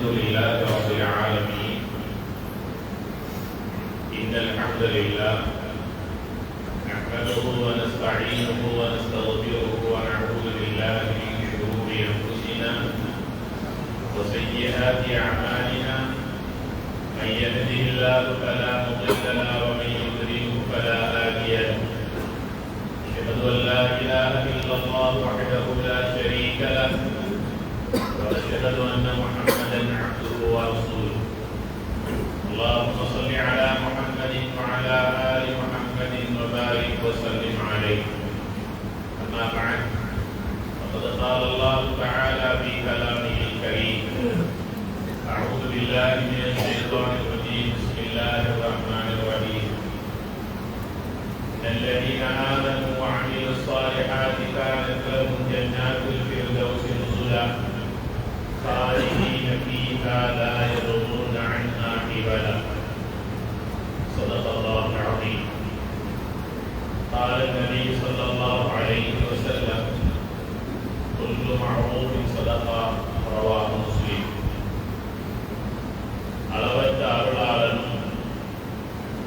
الحمد لله رب العالمين. إن الحمد لله نحمده ونستعينه ونستغفره ونعوذ بالله من شرور أنفسنا وسيئات أعمالنا. من يهده الله فلا مضل له ومن يضلله فلا هادي له. أشهد أن لا إله إلا الله وحده لا شريك له. وأشهد أن محمدا عبده ورسوله. اللهم صل على محمد وعلى آل محمد وبارك وسلم عليه. أما بعد فقد قال الله تعالى في كلامه الكريم أعوذ بالله من الشيطان الرجيم. بسم الله الرحمن الرحيم. إن الذين آمنوا وعملوا الصالحات كانت لهم جنات خالدين فيها لا يبغون عنها حبلا صدق الله العظيم قال النبي صلى الله عليه وسلم كل معروف صدقه رواه مسلم அளவற்ற அருளாளனும்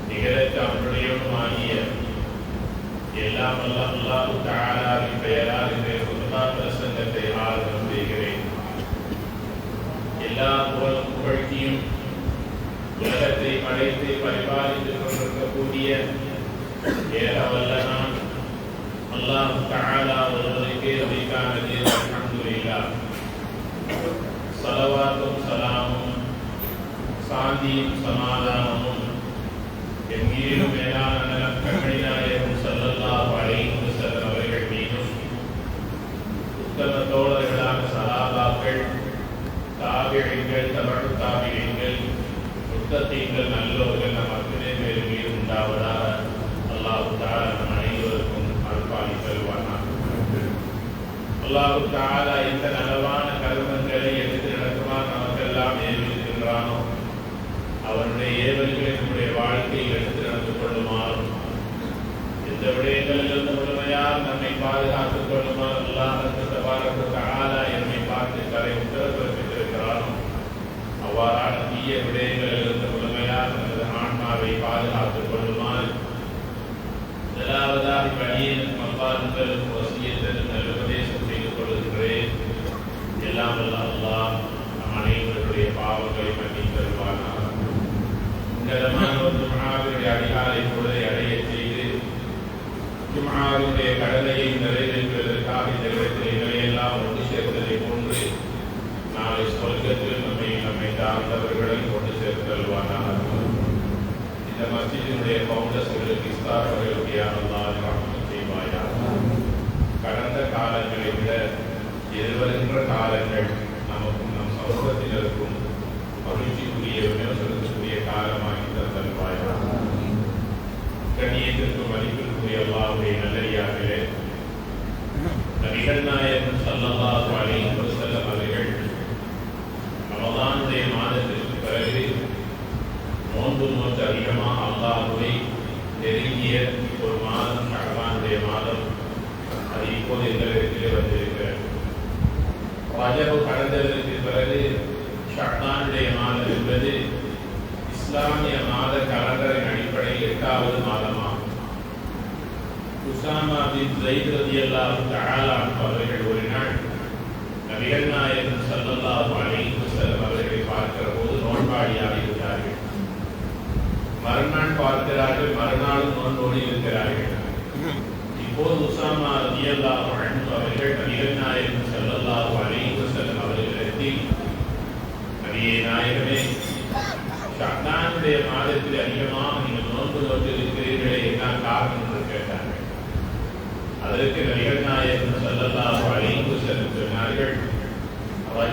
நிகரற்ற அன்புடையவனுமாகிய எல்லாம் வல்ல அல்லாஹு தஆலாவின் பெயரால் இன்றைய குதுபா பிரசங்கத்தை ஆரம்பம் செய்கிறேன் எல்லா புகழும் புகழ்ச்சியும் உலகத்தை படைத்து பரிபாலித்துக் கொண்டிருக்கக்கூடிய ஏக வல்லனான் அல்லாஹ் தஆலா ஒருவருக்கே அமைக்கானது அல்ஹம்துலில்லாஹ் சலவாத்தும் சலாமும் சாந்தியும் சமாதானமும் எங்கேயும் மேலான நலம் கண்மணிநாயகம் ஸல்லல்லாஹு அலைஹி வஸல்லம் அவர்கள் மீதும் உத்தம தோழர்களான சஹாபாக்கள் தாபியங்கள் தமழ் தாபியங்கள் முத்தத்தீங்கள் நல்லோர்கள் நம் அத்தனை பேருமே உண்டாவதாக அல்லாஹு நம் அனைவருக்கும் அருள்பாலி தருவானாக அல்லாஹு இந்த நலவான கருமங்களை எடுத்து நடக்குமாறு நமக்கெல்லாம் ஏவிருக்கின்றானோ? அவருடைய ஏவல்களை நம்முடைய வாழ்க்கையில் எடுத்து நடந்து கொள்ளுமாறும். எந்த விடயங்களிலிருந்து முழுமையாக நம்மை பாதுகாத்துக் கொள்ளும் fiebre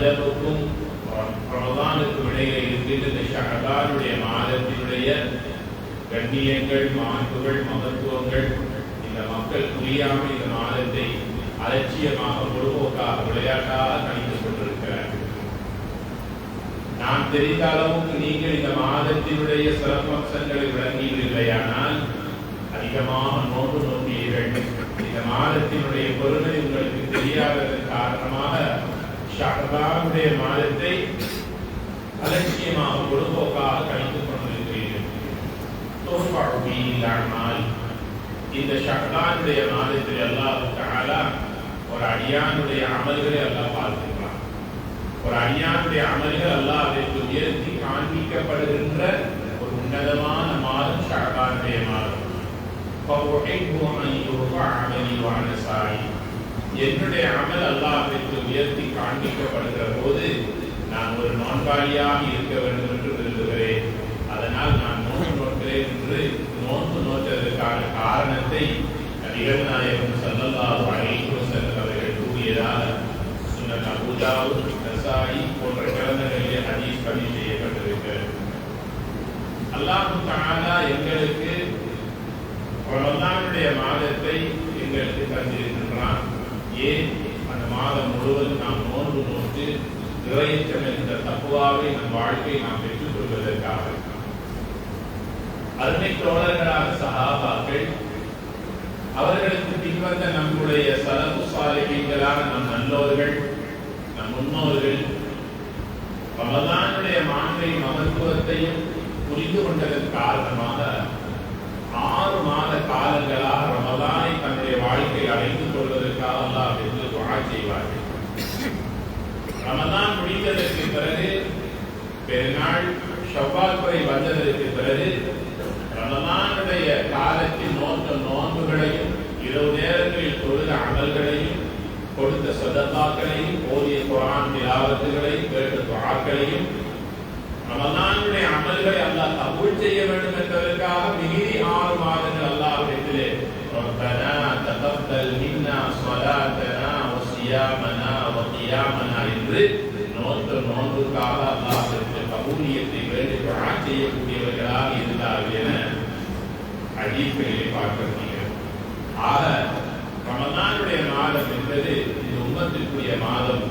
ரஜபுக்கும் ரமதானுக்கும் இடையில இருக்கின்ற இந்த ஷஹபானுடைய மாதத்தினுடைய கண்ணியங்கள் மாண்புகள் மகத்துவங்கள் இந்த மக்கள் புரியாமல் இந்த மாதத்தை அலட்சியமாக பொழுதுபோக்காக விளையாட்டாக கணித்துக் கொண்டிருக்கிறார்கள். நான் தெரிந்த அளவுக்கு நீங்கள் இந்த மாதத்தினுடைய சிறப்பம்சங்களை விளங்கியவில்லையானால் அதிகமாக நோட்டு நோக்கியீர்கள். இந்த மாதத்தினுடைய பொருளை உங்களுக்கு தெரியாததன் காரணமாக ஷாகதானுடைய மாதத்தை அலட்சியமாக பொழுதுபோக்காக கழித்துக் கொண்டிருக்கிறீர்கள். இந்த ஷாகதானுடைய மாதத்தில் அல்லாஹ் ஒரு அடியானுடைய அமல்களை அல்லாஹ் பார்த்துக்கலாம் ஒரு அடியானுடைய அமல்கள் அல்லாஹ் அதற்கு உயர்த்தி காண்பிக்கப்படுகின்ற ஒரு உன்னதமான மாதம் ஷாகதானுடைய மாதம். என்னுடைய அமல் அல்லாஹ் உயர்த்தி காண்பிக்கப்படுகிற போது நான் ஒரு நோன்பாளியாக இருக்க வேண்டும் என்று விரும்புகிறேன். அதனால் நான் நோன்பு நோக்கிறேன் என்று நோன்பு நோற்றதற்கான காரணத்தை நபிகள் நாயகம் ஸல்லல்லாஹு அலைஹி வஸல்லம் அவர்கள் கூறியதாக சுன்னத் அபூ நசாயி போன்ற கிரந்தங்களிலே ஹதீஸ் பதிவு செய்யப்பட்டிருக்கிறது. அல்லாஹு தஆலா எங்களுக்கு ரமலானுடைய மாதத்தை எங்களுக்கு தந்திருக்கின்றான். ஏன் மாதம் முழுவதும் நாம் நோன்பு நோட்டு நிறைவேற்றம் என்ற தப்புவாவை நம் வாழ்க்கை நாம் பெற்றுக் கொள்வதற்காக அருமை தோழர்களான சகாபாக்கள் அவர்களுக்கு பின்வந்த நம்முடைய சலப்பு சாலைகளான நம் நல்லோர்கள் நம் முன்னோர்கள் ரமதானுடைய மாண்பை மகத்துவத்தையும் புரிந்து கொண்டதன் காரணமாக ஆறு மாத காலங்களாக ரமதானை தன்னுடைய வாழ்க்கை அடைந்து கொள்வதற்காக அல்லாஹ் என்று துஆ செய்வார்கள் ரமலான் முடிந்ததற்கு பிறகு பெருநாள் ஷவ்வால் வரை வந்ததற்கு பிறகு ரமதானுடைய காலத்தில் நோக்க நோன்புகளையும் இரவு நேரங்களில் தொழுத அமல்களையும் கொடுத்த சதத்தாக்களையும் போதிய குரான் திலாவத்துகளையும் கேட்ட துஆக்களையும் ரமதானுடைய அமல்களை நோன்புக்காக அல்லாஹ்விடத்தில் கபூலியத்தை வேண்டி துஆ செய்யக்கூடியவர்களாக இருந்தார்கள் என ஹதீஸ்களிலே பார்க்க முடிகிறது ஆக ரமதானுடைய மாதம் என்பது இந்த உமத்திற்குரிய மாதம்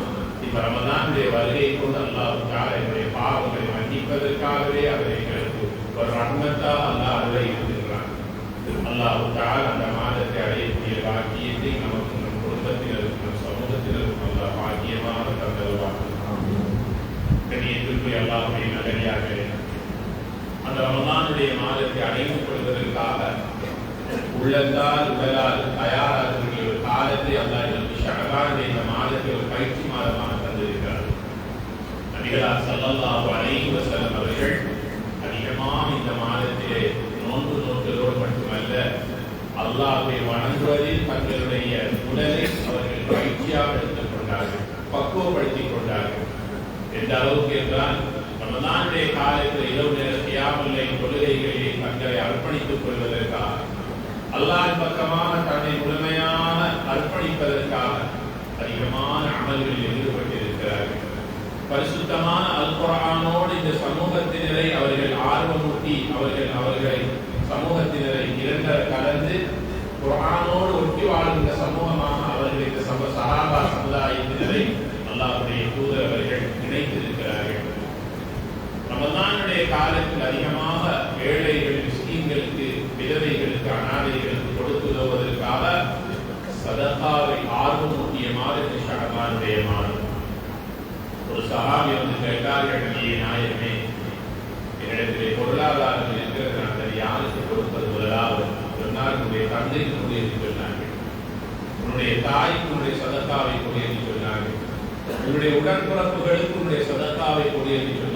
இப்ப ரமதானுடைய வருகை கொண்டு அல்லாவுக்காக என்னுடைய பாவங்களை மன்னிப்பதற்காகவே அவர் எங்களுக்கு ஒரு ரஹ்மத்தா அல்லாஹ் அருளை இருக்கின்றான் அல்லாஹ் அந்த மாதத்தை அடையக்கூடிய பாக்கியத்தை நமக்கு நம் குடும்பத்தினருக்கும் நம் சமூகத்தினருக்கும் அல்லாஹ் பாக்கியமாக தந்தருவார் கண்ணியத்திற்குரிய அல்லாஹுடைய நகரியார்களே அந்த ரமதானுடைய மாதத்தை அடைந்து கொள்வதற்காக உள்ளத்தால் உடலால் தயாராகக்கூடிய ஒரு காலத்தை அல்லாஹ் நமக்கு ஷஹபானுடைய இந்த மாதத்தை ஒரு பயிற்சி மாதமாக தந்திருக்கிறார். நபிகளார் ஸல்லல்லாஹு அலைஹி வஸல்லம் அவர்கள் அதிகமாக இந்த மாதத்திலே நோன்பு நோக்கலோடு மட்டுமல்ல அல்லாஹை வணங்குவதில் தங்களுடைய உடலை அவர்கள் பயிற்சியாக எடுத்துக் கொண்டார்கள் பக்குவப்படுத்திக் கொண்டார்கள். எந்த அளவுக்கு என்றால் ரமலானுடைய காலத்தில் இரவு நேர தியாமல்லை கொள்கைகளிலே தங்களை அர்ப்பணித்துக் கொள்வதற்காக. அல்லாஹ் பக்கமாக தன்னை முழுமையான அர்ப்பணிப்பதற்காக அதிகமான அமல்களில் ஈடுபட்டிருக்கிறார்கள். பரிசுத்தமான அல் இந்த சமூகத்தினரை அவர்கள் ஆர்வமூட்டி அவர்கள் அவர்களை சமூகத்தினரை இரண்டர கலந்து குரானோடு ஒட்டி வாழ்கின்ற சமூகமாக அவர்கள் இந்த சம சகாபா சமுதாயத்தினரை அல்லாஹ்வுடைய தூதர் அவர்கள் இணைத்திருக்கிறார்கள் ரமதானுடைய காலத்தில் அதிகமாக ஏழைகள் முஸ்லீம்களுக்கு விதவைகளுக்கு அனாதைகளுக்கு கொடுத்து உதவுவதற்காக சதகாவை ஆர்வம் ஊட்டிய மாதிரி ஷஹபானுடைய மாதம். ஒரு சஹாபி வந்து கேட்டார்கள் நபியே நாயகமே என்னிடத்திலே பொருளாதாரம் இருக்கிறது. நான் அதை யாருக்கு கொடுப்பது முதலாவது? சொன்னார் உன்னுடைய தந்தைக்கு கொடு சொன்னார்கள். உன்னுடைய தாய்க்கு உன்னுடைய சதத்தாவை கொடியது சொன்னார்கள். உன்னுடைய உடன்பிறப்புகளுக்கு உன்னுடைய சதத்தாவை கொடியது சொன்னார்கள்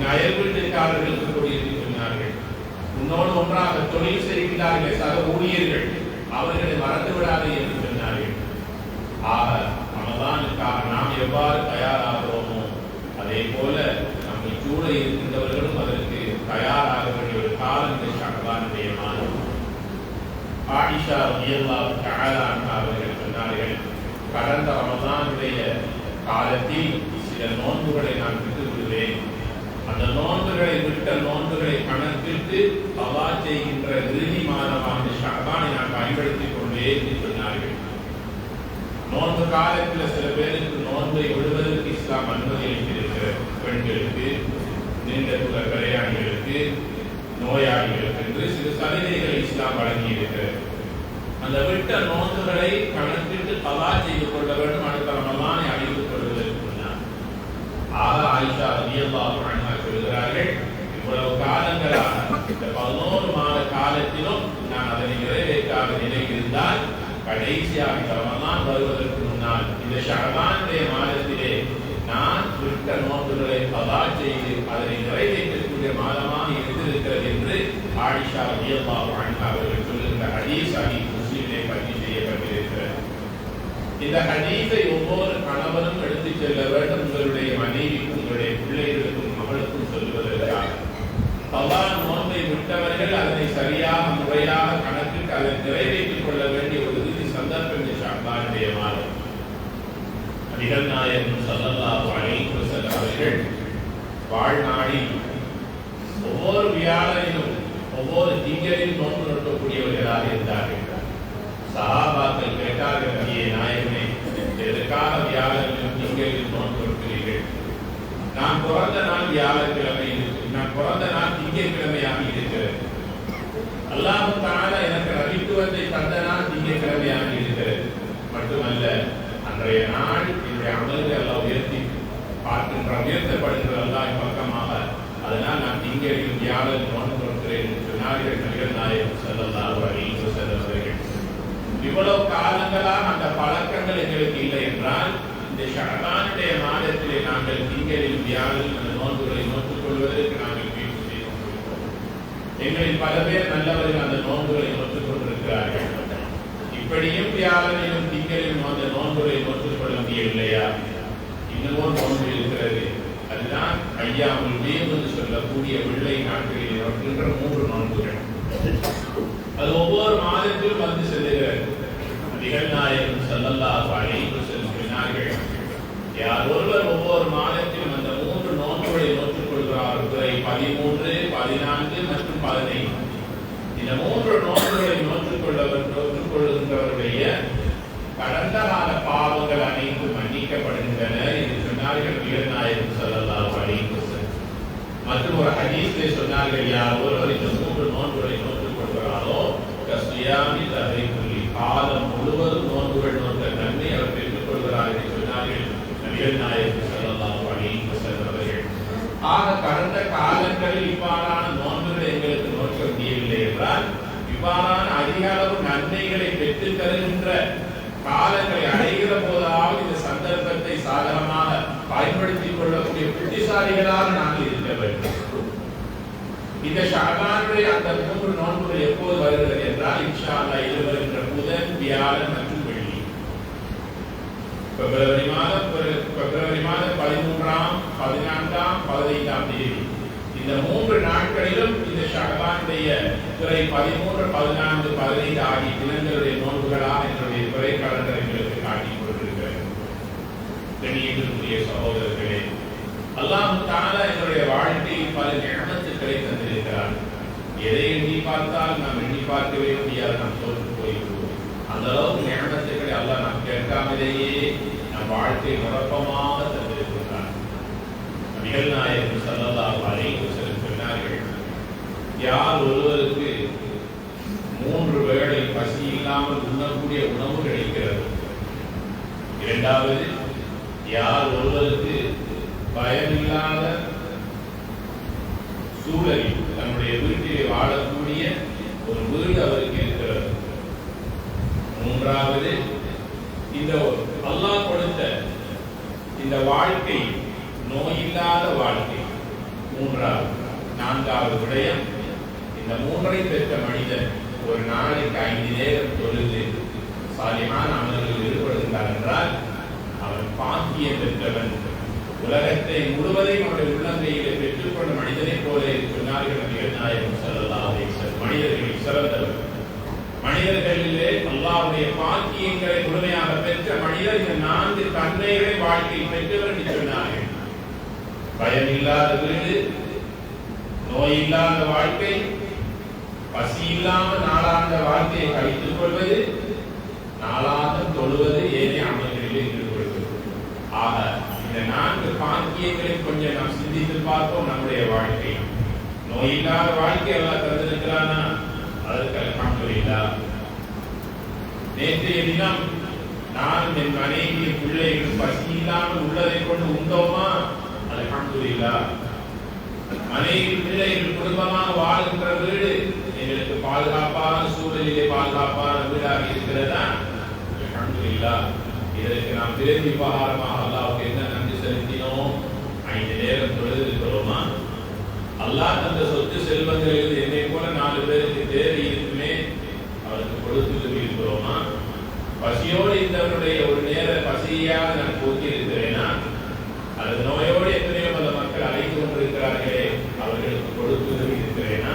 உன் அயல் வீட்டுக்காரர்களுக்கு சொன்னார்கள் உன்னோடு ஒன்றாக தொழில் செய்கின்றார்களே சக ஊழியர்கள் அவர்களை மறந்து விடாது என்று சொன்னார்கள். ஆக ரமதானுக்காக நாம் எவ்வாறு தயாராகிறோமோ அதே போல நம்மை சூழ இருக்கின்றவர்களும் அதற்கு தயாராக வேண்டிய ஒரு காலம் இந்த ஷஹபானுடைய மாதம். ஆயிஷா ரலியல்லாஹு தஆலா அவர்கள் சொன்னார்கள் கடந்த ரமதானுடைய காலத்தில் சில நோன்புகளை நான் அந்த நோன்புகளை விட்ட நோன்புகளை கணக்கிட்டு அவா செய்கின்ற இறுதி மாதமாக ஷஹபானை நான் பயன்படுத்திக் கொண்டே சொன்னார்கள். நோன்பு காலத்தில் சில பேருக்கு நோன்பை விடுவதற்கு இஸ்லாம் அனுமதி அளித்திருக்கிற பெண்களுக்கு நீண்ட தூர பிரயாணிகளுக்கு நோயாளிகளுக்கு என்று சில சலுகைகளை இஸ்லாம் வழங்கியிருக்கிறது. அந்த விட்ட நோன்புகளை கணக்கிட்டு தலா செய்து கொள்ள வேண்டும் அடுத்த ரமலானை அழித்துக் கொள்வதற்கு முன்னால். ஆக ஆயிஷா ரலியல்லாஹு அன்ஹா சொல்கிறார்கள் இவ்வளவு காலங்களாக இந்த பதினோரு மாத காலத்திலும் நான் அதனை நிறைவேற்றாத நிலை இருந்தால் கடைசியாக இந்த ரமலான் வருவதற்கு முன்னால் இந்த ஷஅபானுடைய மாதத்திலே நான் விட்ட நோக்குகளை பதா செய்து அதனை நிறைவேற்றக்கூடிய மாதமாக இருந்திருக்கிறது என்று ஆயிஷா ரலியல்லாஹு வாழ்ந்த அவர்கள் சொல்லுகின்ற ஹதீஸ் அணி முஸ்லிமிலே பதிவு செய்யப்பட்டிருக்கிறது. இந்த ஹதீஸை ஒவ்வொரு கணவனும் எடுத்துச் செல்ல வேண்டும் உங்களுடைய மனைவிக்கும் உங்களுடைய பிள்ளைகளுக்கும் மகளுக்கும் சொல்லுவதற்காக அல்லாஹ் நோன்பை விட்டவர்கள் அதனை சரியாக முறையாக கணக்கிட்டு அதை நிறைவேற்றிக் கொள்ள வேண்டிய ஒரு இறுதி சந்தர்ப்பம் இந்த ஷாபானுடைய மாதம் நபிகள் நாயகம் ஸல்லல்லாஹு அலைஹி வஸல்லம் அவர்கள் வாழ்நாளில் ஒவ்வொரு ஒவ்வொரு திங்களிலும் நோன்பு நோக்கக்கூடியவர்களாக இருந்தார்கள். சகாபாக்கள் கேட்டார்கள் நபியே நாயகமே எதற்காக வியாழனிலும் திங்களில் நோன்பு நோக்கிறீர்கள் நான் பிறந்த நாள் வியாழக்கிழமை நான் பிறந்த நாள் திங்கட்கிழமையாக இருக்கிறது. அல்லாஹு தான எனக்கு ரவித்துவத்தை தந்த நாள் திங்கட்கிழமையாக இருக்கிறது. மட்டுமல்ல அன்றைய நாள் என்னுடைய அமல்கள் எல்லாம் உயர்த்தி பார்க்கின்ற உயர்த்தப்படுகிற எல்லாம் பக்கமாக அதனால் நான் இங்கே வியாழன் நோன்பு கொடுக்கிறேன் என்று சொன்னார்கள் நாயகம் ஸல்லல்லாஹு அலைஹி இவ்வளவு காலங்களாக அந்த பழக்கங்கள் எங்களுக்கு இல்லை என்றால் இந்த ஷஅபானுடைய மாதத்திலே நாங்கள் திங்களில் வியாழன் அந்த நோன்புகளை நோட்டுக் கொள்வதற்கு நாங்கள் முயற்சி செய்து எங்களில் பல பேர் நல்லவர்கள் அந்த நோன்புகளை நோட்டுக் கொண்டிருக்கிறார்கள். இப்படியும் வியாழனிலும் திங்களிலும் அந்த நோன்புகளை நோட்டுக் கொள்ள முடியவில்லையா? இன்னமும் நோன்பு இருக்கிறது. அதுதான் ஐயாமுல் வீம் என்று சொல்லக்கூடிய வெள்ளை நாட்களில் நோக்கின்ற மூன்று நோன்புகள் அது ஒவ்வொரு மாதத்திலும் வந்து செல்லுகிறது. நிகழ்நாயகம் செல்லல்லா ஸல்லல்லாஹு அலைஹி யார் ஒருவர் ஒவ்வொரு மாதத்திலும் அந்த மூன்று நோன்புகளை நோற்றுக் கொள்கிறார் துறை பதிமூன்று பதினான்கு மற்றும் பதினைந்து. இந்த மூன்று நோன்புகளை நோற்றுக் கொள்ளவர் நோற்றுக் கொள்கின்றவருடைய கடந்த கால பாவங்கள் அனைத்தும் மன்னிக்கப்படுகின்றன என்று சொன்னார்கள் நபிகள் மற்றும் ஒரு ஹதீஸிலே சொன்னார்கள் யார்? ஒருவர் இந்த மூன்று நோன்புகளை நோற்றுக் கொள்கிறாரோ கஸ்தியாமி தகை சொல்லி காலம் முழுவதும் நோன்புகள் நோக்க நன்மை அவர் பெற்றுக் கொள்கிறார் என்று சொன்னார்கள். நபிகள் நாயகம் செல்லலாம் அலைஹி வஸல்லம் ஆக கடந்த காலங்களில் இவ்வாறான நோன்புகளை எங்களுக்கு நோக்க முடியவில்லை என்றால் இவ்வாறான அதிக அளவு நன்மைகளை பெற்றுத் தருகின்ற காலங்களை அடைகிற போதாவது இந்த சந்தர்ப்பத்தை சாதகமாக பயன்படுத்திக் கொள்ளக்கூடிய புத்திசாலிகளாக நாங்கள் இருக்க வேண்டும். இந்த ஷாபானுடைய அந்த மூன்று நோன்புகள் எப்போது வருகிறது என்றால் இன்ஷா அல்லாஹ் இது வருகின்ற புதன் வியாழன் மற்றும் வெள்ளி. பிப்ரவரி மாதம் பிப்ரவரி மாதம் பதிமூன்றாம் பதினான்காம் பதினைந்தாம் தேதி. இந்த மூன்று நாட்களிலும் இந்த ஷாபானுடைய துறை பதிமூன்று பதினான்கு பதினைந்து ஆகிய தினங்களுடைய நோன்புகளா என்னுடைய துறை கடந்த கண்ணியத்திற்குரிய சகோதரர்களே அல்லாஹ் தாலா என்னுடைய வாழ்க்கையில் பல ஞானத்துக்களை தந்திருக்கிறார். எதை எண்ணி பார்த்தால் நாம் எண்ணி பார்க்கவே முடியாது நாம் தோற்று போய்விடுவோம். அந்த அளவுக்கு ஞானத்துக்களை அல்லாஹ் நாம் கேட்காமலேயே நம் வாழ்க்கை குழப்பமாக தந்திருக்கிறார். நபிகள் நாயகம் ஸல்லல்லாஹு அலைஹி வஸல்லம் சொன்னார்கள் யார் ஒருவருக்கு மூன்று வேளை பசி இல்லாமல் உண்ணக்கூடிய உணவு கிடைக்கிறது? இரண்டாவது யார் ஒருவருக்கு பயமில்லாத சூழலில் தன்னுடைய வீட்டிலே வாழக்கூடிய ஒரு வீடு அவருக்கு இருக்கிறது. மூன்றாவது இந்த அல்லாஹ் கொடுத்த இந்த வாழ்க்கை நோயில்லாத வாழ்க்கை. மூன்றாவது நான்காவது விடயம் இந்த மூன்றை பெற்ற மனிதன் ஒரு நாளைக்கு ஐந்து நேரம் தொழுது சாலியமான அமல்களில் ஈடுபடுகின்றார் என்றால் அவன் பாக்கியம் பெற்றவன். உலகத்தை முழுவதையும் அவருடைய உள்ளங்கையிலே பெற்றுக்கொண்ட மனிதனை போல சொன்னார்கள் நபிகள் நாயகம் ஸல்லல்லாஹு மனிதர்களில் சிறந்தவர். மனிதர்களிலே அல்லாவுடைய பாக்கியங்களை முழுமையாக பெற்ற மனிதர் இந்த நான்கு தன்மைகளை வாழ்க்கையில் பெற்றவர் என்று சொன்னார்கள். பயம் இல்லாத வீடு நோய் இல்லாத வாழ்க்கை பசி இல்லாமல் நாளாந்த வாழ்க்கையை கழித்துக் கொள்வது நாளாந்தம் தொழுவது ஏறி அமல்களிலே ஈடுபடுவது ஆக இந்த நான்கு பாக்கியங்களை கொஞ்சம் நாம் சிந்தித்து பார்ப்போம் நம்முடைய வாழ்க்கை. நோய் இல்லாத வாழ்க்கை எல்லாம் தந்திருக்கிறானா? அதற்கு அல்ஹம்துலில்லாஹ் நேற்றைய தினம் நான் என் மனைவி பிள்ளைகள் பசி இல்லாமல் உள்ளதை கொண்டு உண்டோமா? அல்ஹம்துலில்லாஹ் மனைவி பிள்ளைகள் குடும்பமாக வாழ்கின்ற வீடு எங்களுக்கு பாதுகாப்பான சூழலிலே பாதுகாப்பான வீடாக இருக்கிறதா? அல்ஹம்துலில்லாஹ் இதற்கு நாம் திரும்பி விவகாரமாக அல்லாவுக்கு என்ன நன்றி செலுத்தினோம்? ஐந்து நேரம் தொழுதிருக்கிறோமா அல்லாஹ் தந்த சொத்து செல்வங்களில் என்னை போல நாலு பேருக்கு தேவை இருக்குமே. அவருக்கு கொடுத்து இருக்கிறோமா பசியோடு இந்தவனுடைய ஒரு நேர பசியாக நான் போக்கி இருக்கிறேனா அது நோயோடு எத்தனையோ பல மக்கள் அழைத்து கொண்டிருக்கிறார்களே அவர்களுக்கு கொடுத்து இருக்கிறேனா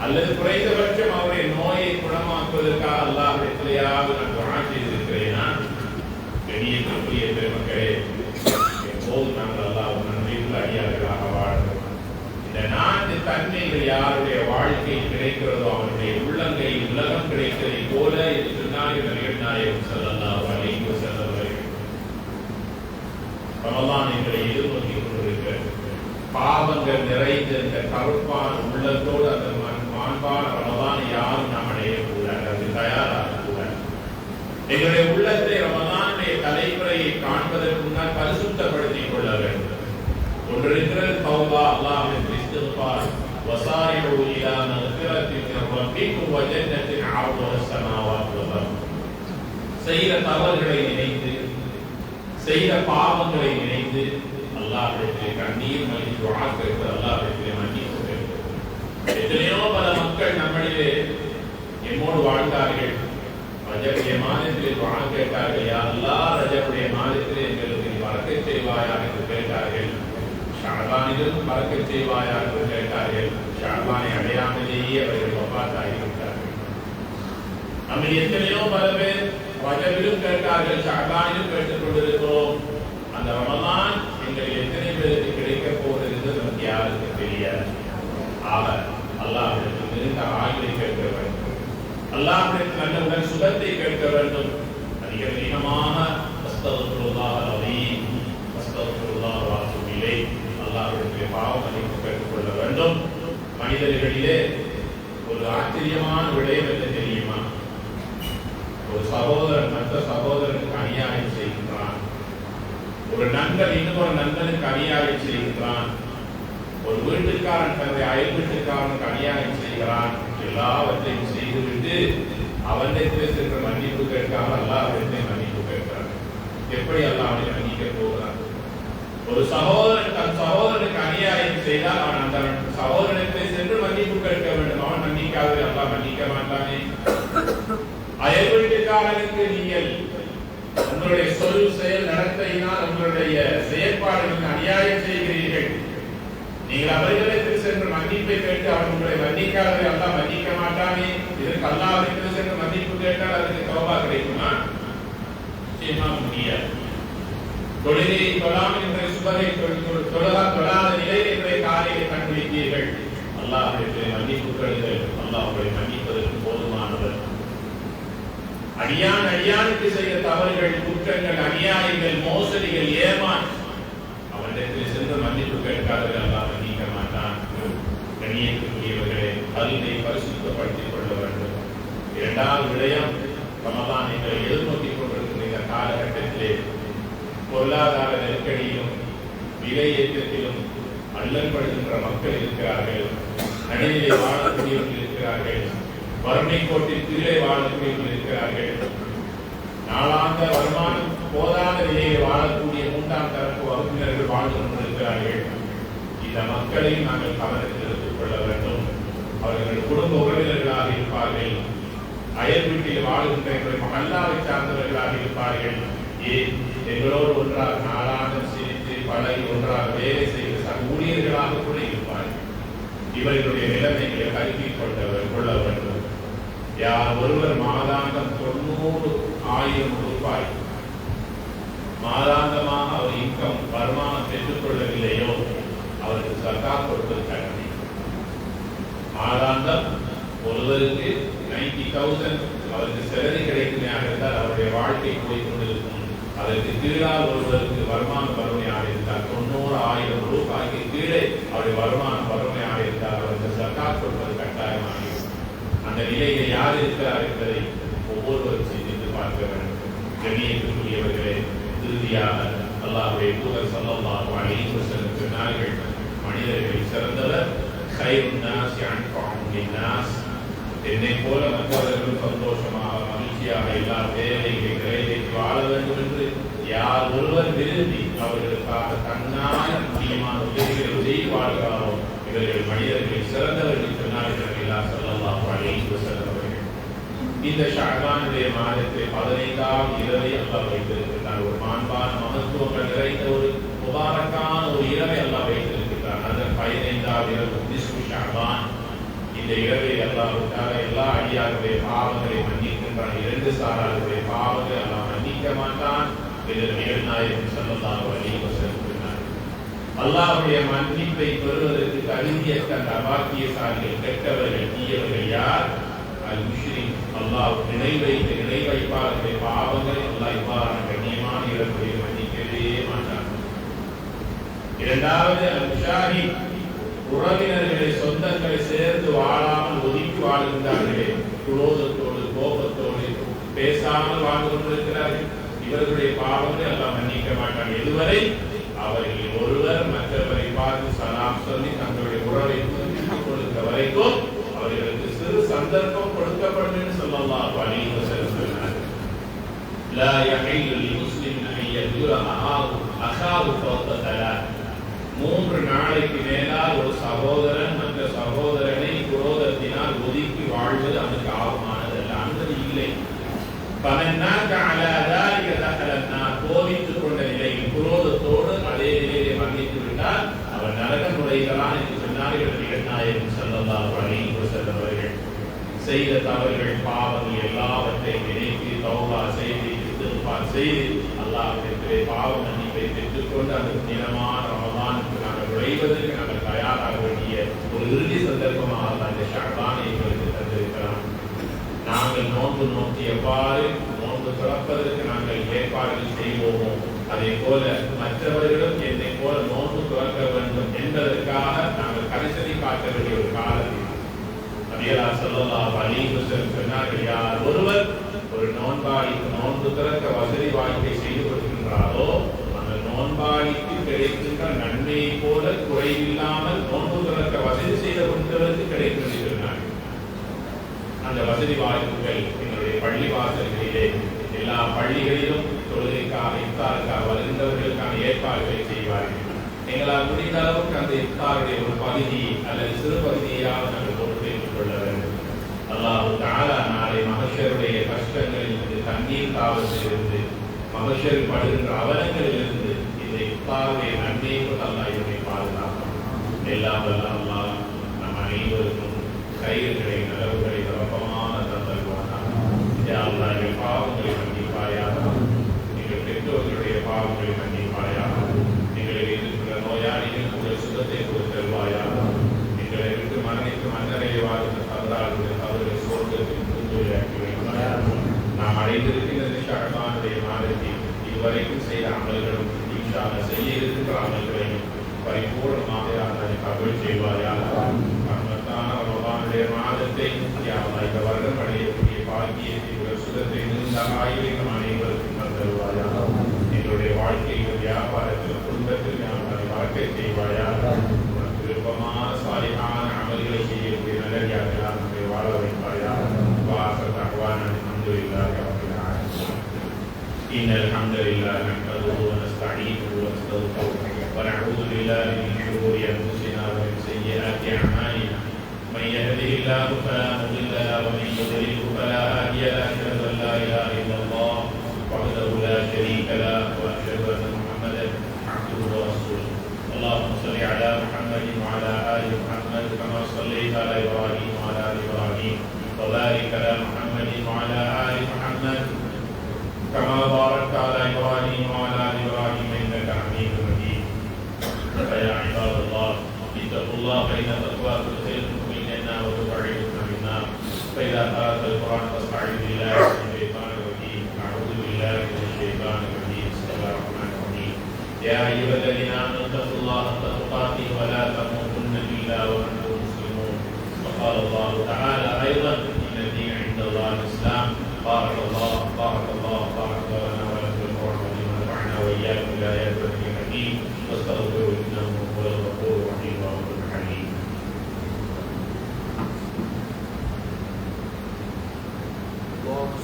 அல்லது குறைந்தபட்சம் அவருடைய நோயை குணமாக்குவதற்காக அல்லாஹ் எத்தனையாவது நான் துணா செய்திருக்கிறேனா வெளியேற்றக்கூடிய பெருமக்களே எப்போதும் நாங்கள் அல்லாஹ் நன்றியுள்ள அடியார்களாக வாழ்கிறோம் இந்த நான்கு தன்மைகள் யாருடைய வாழ்க்கையில் கிடைக்கிறதோ அவருடைய உள்ளங்கையில் உலகம் கிடைத்ததை போல என்று சொன்னார்கள் நபிகள் நாயகம் ஸல்லல்லாஹு அலைஹி வஸல்லம் அவர்கள் ரமலான் எங்களை எதிர்நோக்கி கொண்டிருக்கிறது பாவங்கள் நிறைந்த இந்த கருப்பான உள்ளத்தோடு அந்த மண்- மாண்பான ரமலானை யாரும் நாம் அடையக்கூடாது அது தயாராக கூடாது எங்களுடைய உள்ளத்தை ரமலானுடைய தலைமுறையை காண்பதற்கு முன்னால் பரிசுத்தப்படுத்திக் கொள்ள வேண்டும் ஒன்று இருக்கிறது தௌபா அல்லாஹ்வின் இஸ்திக்பார் வசாரிஉ இலா மக்ஃபிரத்தின் மின் ரப்பிக்கும் வ ஜன்னத்தின் அர்துஹா ஸமாவாத்து வல் அர்த் செய்கிற தவறுகளை நினைத்து செய்கிற பாவங்களை நினைத்து அல்லாஹ்விடத்திலே கண்ணீர் மல்கி துஆ கேட்டு அல்லாஹ்விடத்திலே மன்னிப்பு எத்தனையோ பல மக்கள் நம்மளிலே எம்மோடு வாழ்ந்தார்கள். ரஜபுடைய மாதத்திலே துஆ கேட்டார்கள் யா ரஜபுடைய மாதத்திலே எங்களுக்கு நீ பறக்கச் செய்வாயா என்று கேட்டார்கள். ஷாபானிலும் பறக்கச் செய்வாயா என்று கேட்டார்கள். ஷாபானை அடையாமலேயே அவர்கள் வபாத்தாகிவிட்டார்கள் நம்ம எத்தனையோ பல பேர் ரஜபிலும் கேட்டார்கள் ஷாபானிலும் கேட்டுக் கொண்டிருக்கிறோம். அந்த ரமலான் எங்கள் எத்தனை பேருக்கு கிடைக்க போகிறது என்று நமக்கு யாருக்கு தெரியாது. ஆக அல்லாஹிடத்தில் மிகுந்த ஆய்வை கேட்க வேண்டும். அல்லாஹிடத்தில் நல்ல சுகத்தை கேட்க வேண்டும். அதிக அதிகமாக அஸ்தகுல்லாஹ் பாவ மன்னிப்பு கேட்டுக்கொள்ள வேண்டும். மனிதர்களிலே ஒரு ஆச்சரியமான விடயம் என்ன தெரியுமா ஒரு சகோதரன் மற்ற சகோதரனுக்கு அநியாயம் செய்கின்றான் ஒரு நண்பன் இன்னொரு நண்பனுக்கு அநியாயம் செய்கிறான். ஒரு வீட்டுக்காரன் தன்னுடைய அயல் வீட்டுக்காரனுக்கு அநியாயம் செய்கிறான். எல்லாவற்றையும் செய்துவிட்டு அவனிடத்தில் சென்று மன்னிப்பு கேட்காமல் அல்லாஹ்விடத்தை மன்னிப்பு கேட்கிறான். எப்படி அல்லாஹ் மன்னிக்க போகிறான்? ஒரு சகோதரன் தன் சகோதரனுக்கு அநியாயம் செய்தால் அவன் அந்த சகோதரனை சென்று மன்னிப்பு கேட்க வேண்டும். அவன் மன்னிக்காது எல்லாம் மன்னிக்க மாட்டானே. அயல் வீட்டுக்காரனுக்கு நீங்கள் உங்களுடைய சொல் செயல் நடத்தையினால் உங்களுடைய செயற்பாடுகளுக்கு அநியாயம் செய்கிறீர்கள். நீங்கள் அவர்களிடத்தில் சென்று மன்னிப்பை கேட்டு அவர் உங்களை மன்னிக்காது அல்லா மன்னிக்க மாட்டானே. இதற்கு அல்லாஹ்விடத்தில் சென்று மன்னிப்பு கேட்டால் அதுக்கு தௌபா கிடைக்குமா? நிச்சயமா முடியாது. தொழிலை தொழாமல் இன்றைய சுபரை தொழா தொழாத நிலையில் இன்றைய காலையை கண்டுபிடித்தீர்கள் அல்லாஹ் மன்னிப்பு கழுதல் அல்லாஹ் உங்களை மன்னிப்பதற்கு போதுமானவர். அடியான் அடியானுக்கு செய்த தவறுகள் குற்றங்கள் அநியாயங்கள் மோசடிகள் ஏமான் அவனிடத்தில் சிறந்த மன்னிப்பு கேட்காதவர்கள் அல்லாஹ் நீக்க மாட்டான். கண்ணியத்துக்குரியவர்களே அறிவை பரிசுத்தப்படுத்திக் கொள்ள வேண்டும். இரண்டாவது விடயம் ரமலான் எங்களை எதிர்நோக்கிக் கொண்டிருக்கிற இந்த காலகட்டத்திலே பொருளாதார நெருக்கடியிலும் விலை ஏற்றத்திலும் அல்லற்படுகின்ற மக்கள் இருக்கிறார்கள். நடுநிலை வாழக்கூடியவர்கள் இருக்கிறார்கள். வறுமை கோட்டில் கீழே வாழக்கூடியவர்கள் இருக்கிறார்கள். நாளாந்த வருமானம் போதாத நிலையில் வாழக்கூடிய மூன்றாம் தரப்பு வகுப்பினர்கள் வாழ்ந்து கொண்டிருக்கிறார்கள். இந்த மக்களை நாங்கள் கவனத்தில் எடுத்துக் கொள்ள வேண்டும். அவர்கள் குடும்ப உறவினர்களாக இருப்பார்கள். அயல் வீட்டில் வாழ்கின்ற எங்களுடைய மகல்லாவை சார்ந்தவர்களாக இருப்பார்கள். ஏன்? எங்களோடு ஒன்றாக நாளாந்தம் சிரித்து பழகி ஒன்றாக வேலை செய்த ஊழியர்களாக கூட இருப்பார்கள். இவர்களுடைய நிலைமைகளை கருத்தில் கொண்டவர் கொள்ள வேண்டும் யார் ஒருவர் மாதாந்தம் தொண்ணூறு ஆயிரம் ரூபாய் மாதாந்தமாக அவர் இன்கம் வருமானம் பெற்றுக் கொள்ளவில்லையோ அவருக்கு சர்க்கார் கொடுப்பது கடமை மாதாந்தம் ஒருவருக்கு நைன்டி தௌசண்ட் அவருக்கு செலவு கிடைக்குமையாக இருந்தால் அவருடைய வாழ்க்கை போய் கொண்டிருக்கும். அதற்கு கீழால் ஒருவருக்கு வருமானம் வறுமையாக இருந்தால் தொண்ணூறு ஆயிரம் ரூபாய்க்கு கீழே அவருடைய வருமானம் வறுமை இருந்தால் அவருக்கு சர்க்கார் கொடுப்பது கட்டாயமாக அந்த நிலையில் யார் இருக்கிறார் என்பதை ஒவ்வொருவரும் செய்து பார்க்க வேண்டும். கண்ணியத்துக்குரியவர்களே இறுதியாக அல்லாஹுடைய தூதர் ஸல்லல்லாஹு அலைஹி சொன்னார்கள் மனிதர்களில் சிறந்தவர் என்னை போல மற்றவர்கள் சந்தோஷமாக மகிழ்ச்சியாக எல்லா வேலைகளை நிறைவேற்றி வாழ வேண்டும் என்று யார் ஒருவர் விரும்பி அவர்களுக்காக தன்னால் முக்கியமான உதவிகளை செய்து வாழ்கிறாரோ இவர்கள் மனிதர்கள் சிறந்தவர்கள் சொன்னார்கள் எல்லா ஸல்லல்லாஹு அலைஹி இந்த ஷாபானுடைய மாதத்தில் பதினைந்தாம் இரவை அல்லாஹ் வைத்திருக்கிறார் ஒரு மாண்பான மகத்துவங்கள் நிறைந்த ஒரு முபாரக்கான ஒரு இரவை அல்லாஹ் வைத்திருக்கிறார் அந்த பதினைந்தாம் இரவு நிஸ்பு ஷாபான். இந்த இரவை அல்லாஹ் எல்லா அடியாருடைய பாவங்களை மன்னிக்கின்றான். இரண்டு சாராருடைய பாவங்களை அல்லாஹ் மன்னிக்க மாட்டான். இதில் நிகழ்நாயகம் சொல்லலாம் அலைஹி வஸல்லம் அல்லாஹ்வுடைய மன்னிப்பை பெறுவதற்கு தகுதியற்ற அந்த அபாக்கியசாலிகள் கெட்டவர்கள் தீயவர்கள் யார்? அல்லாஹ் இணை வைத்த இணை வைப்பாளருடைய பாவங்களை அல்லாஹ் இவ்வாறான கண்ணியமான இடங்களில் மன்னிக்கவே மாட்டார் இரண்டாவது அல் உறவினர்களை சொந்தங்களை சேர்ந்து வாழாமல் ஒதுக்கி வாழ்கின்றார்களே. குரோதத்தோடு கோபத்தோடு பேசாமல் வாழ்ந்து கொண்டிருக்கிறார்கள். இவர்களுடைய பாவங்களை அல்லாஹ் மன்னிக்க மாட்டாங்க இதுவரை அவர்கள் ஒருவர் மற்றவரை பார்த்து சலாம் சொல்லி தங்களுடைய உறவை புதுப்பித்துக் கொடுத்த வரைக்கும் அவர்களுக்கு சிறு சந்தர்ப்பம் கொடுக்கப்படும் என்று சொல்லலாம் அலைஹி வஸல்லம் சொன்னார் لا يحل لمسلم ان يزور اخاه اخاه فوق ثلاث மூன்று நாளைக்கு மேலால் ஒரு சகோதரன் மற்ற சகோதரனை குரோதத்தினால் ஒதுக்கி வாழ்வது அவனுக்கு ஆபமானதல்ல அனுமதி இல்லை பலனாக அலாதாரிக தகலன்னா கோபித்துக் கொண்ட நிலையில் குரோதத்தோடு அதே நிலையிலே மன்னித்து விட்டால் அவன் நரக நுழைகிறான் என்று சொன்னார்கள் நிகழ்நாயகம் செல்லல்லாஹு அலைஹி வஸல்லம் அவர்கள் செய்த தவறுகள் பாவங்கள் எல்லாவற்றையும் நினைத்து தௌபா செய்து இஸ்திக்பார் செய்து அல்லாஹ்விடத்திலே பாவ மன்னிப்பை பெற்றுக்கொண்டு அந்த தினமான ரமதானுக்கு நாங்கள் நுழைவதற்கு நாங்கள் தயாராக வேண்டிய ஒரு இறுதி சந்தர்ப்பமாக அந்த இந்த ஷாபானை எங்களுக்கு தந்திருக்கிறான். நாங்கள் நோன்பு நோக்கி எவ்வாறு நோன்பு துறப்பதற்கு நாங்கள் ஏற்பாடுகள் செய்வோமோ அதே போல மற்றவர்களும் என்னை போல நோன்பு துறக்க வேண்டும் என்பதற்காக நாங்கள் கரிசனை காட்ட வேண்டிய ஒரு காலம். நபியலா ஸல்லல்லாஹு அலைஹி சொன்னார்கள் யார் ஒருவர் ஒரு நோன்பாளிக்கு நோன்பு திறக்க வசதி வாய்ப்பை செய்து கொடுக்கின்றாரோ அந்த நோன்பாளிக்கு கிடைக்கின்ற நன்மையை போல குறைவில்லாமல் நோன்பு திறக்க வசதி செய்த கொடுத்தவருக்கு கிடைக்கும் அந்த வசதி வாய்ப்புகள் எங்களுடைய பள்ளி வாசல்களிலே எல்லா பள்ளிகளிலும் தொழுகைக்காக இஃப்தாருக்காக வருகின்றவர்களுக்கான ஏற்பாடுகளை செய்வார்கள். எங்களால் முடிந்த அளவுக்கு அந்த இஃப்தாருடைய ஒரு பகுதி அல்லது சிறு பகுதியாக நாங்கள் பொறுப்பேற்றுக் கொள்ள வேண்டும் அல்லாஹு தாலா நாளை மகஷருடைய கஷ்டங்களில் இருந்து தண்ணீர் தாவத்திலிருந்து மகஷர் படுகின்ற அவலங்களிலிருந்து இந்த இப்பாவுடைய நன்மையை கொண்டு அல்லாஹ் இதனை பாதுகாக்கும் எல்லாம் வல்ல அல்லாஹ் நம் அனைவருக்கும் கையில் நலவுகளை நிரப்பமான தந்தல்வானாக யா அல்லாஹ் எங்கள் பாவங்களை மன்னிப்பாயாக எங்கள் பெற்றோர்களுடைய பாவங்களை மன்னிப்பாயாக எங்களை இருக்கிற நோயாளிகள் உங்கள் சுகத்தை கொடுத்தல்வாயாக எங்களை விட்டு மரணித்து மன்னரையை வாழ்ந்த தவறாளுடைய தவறுகளை சோர்க்கத்தில் புரிந்துரையாக்கி வைப்பாயாக நாம் அடைந்திருக்கின்ற ஷாபானுடைய மாதத்தில் இதுவரைக்கும் செய்த அமல்களும் ஈஷான செய்ய இருக்கிற அமல்களையும் பரிபூர்ணமாக அதனை கபல் செய்வாயாக மாதத்தை இந்த வருடம் அடையக்கூடிய பாக்கியத்தை சுகத்தை நீண்ட ஆயுளை அனைவருக்கும் தருவாயாக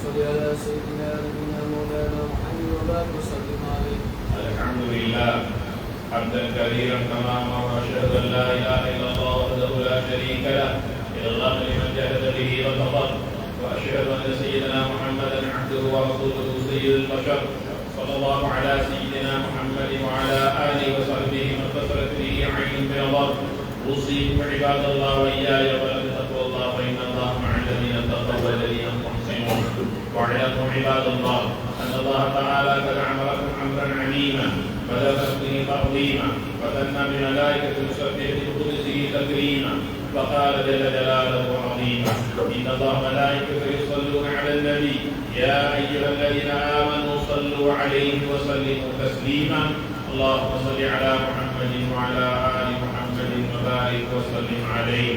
صل على سيدنا نبينا مولانا محمد وبارك وسلم عليه الحمد لله حمدا كثيرا كما أمر واشهد أن لا إله إلا الله وحده لا شريك له الا لمن جهد به وكفر وأشهد أن سيدنا محمدا عبده ورسوله سيد البشر صلى الله على سيدنا محمد وعلى آله وصحبه من كثرت به عين بنظر أوصيكم عباد الله وإياي ولم تقوى الله فان الله مع الذين اتقوا والذين واعلموا عباد الله أن الله تعالى قد امركم أمرا عميما بدا به تقديما وثنى بملائكة تسبح بقدسه تكريما فقال جل جلاله عظيما إن الله ملائكته يصلون على النبي يا أيها الذين آمنوا صلوا عليه وسلموا تسليما اللهم صل على محمد وعلى آل محمد وبارك وسلم عليه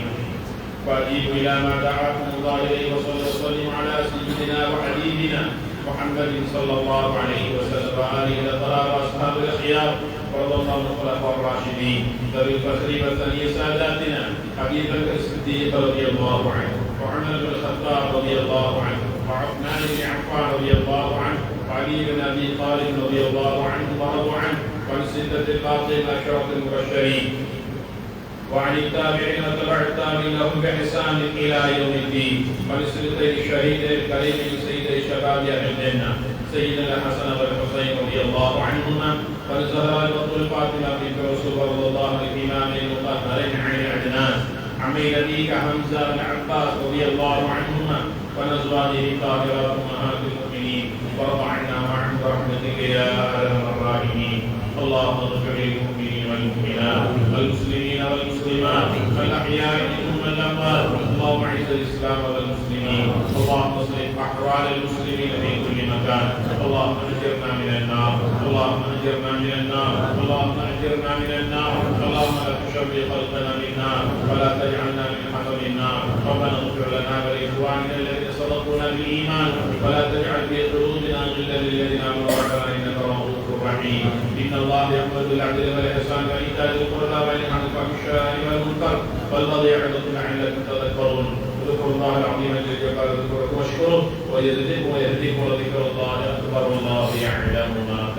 واجيبوا إلى ما دعاكم الله إليه وصلوا وسلم على سيدنا وحبيبنا محمد صلى الله عليه وسلم. وآله الاطهار وأصحاب الأخيار وارض الله عن الخلفاء الراشدين. ذوي الفخر والثني ساداتنا ابي بكر الصديق رضي الله عنه وعمر بن الخطاب رضي الله عنه وعثمان بن عفان رضي الله عنه وعلي بن أبي طالب رضي الله عنه ورضوا عنه وعن سته الباقي الاشرف المبشرين. وعن التابعين وتبع التابعين لهم بإحسان إلى يوم الدين. وبسلطين الشهيد الكريم الشباب يا أهل الجنة سيدنا الحسن والحسين رضي الله عنهما والزهراء والطلقات في الرسول صلى الله عليه وسلم المطهرين عن العدنان عم ابيك حمزة بن عباس رضي الله عنهما ونزواله طاهرات أمهات المؤمنين وارض عنا معهم برحمتك يا أرحم الراحمين. اللهم اغفر لهم منهم والاموات اللهم اعز الاسلام والمسلمين اللهم اصلح احوال المسلمين في كل مكان اللهم اجرنا من النار اللهم اجرنا من النار اللهم اجرنا من النار اللهم لا تشبه خلقنا بالنار ولا تجعلنا من حطب النار ربنا اغفر لنا ولاخواننا الذين سبقونا بالايمان ولا تجعل في قلوبنا غلا للذين امنوا ربنا انك رؤوف رحيم إن الله يامر بالعدل والإحسان وإيتاء ذي القربى وينهى عن الفحشاء والمنكر والقضي يعظكم عندكم تذكرون اذكروا الله العظيم الذي قال اذكركم واشكره ويزدكم ويهديكم وذكر الله اكبر والله يعلم ما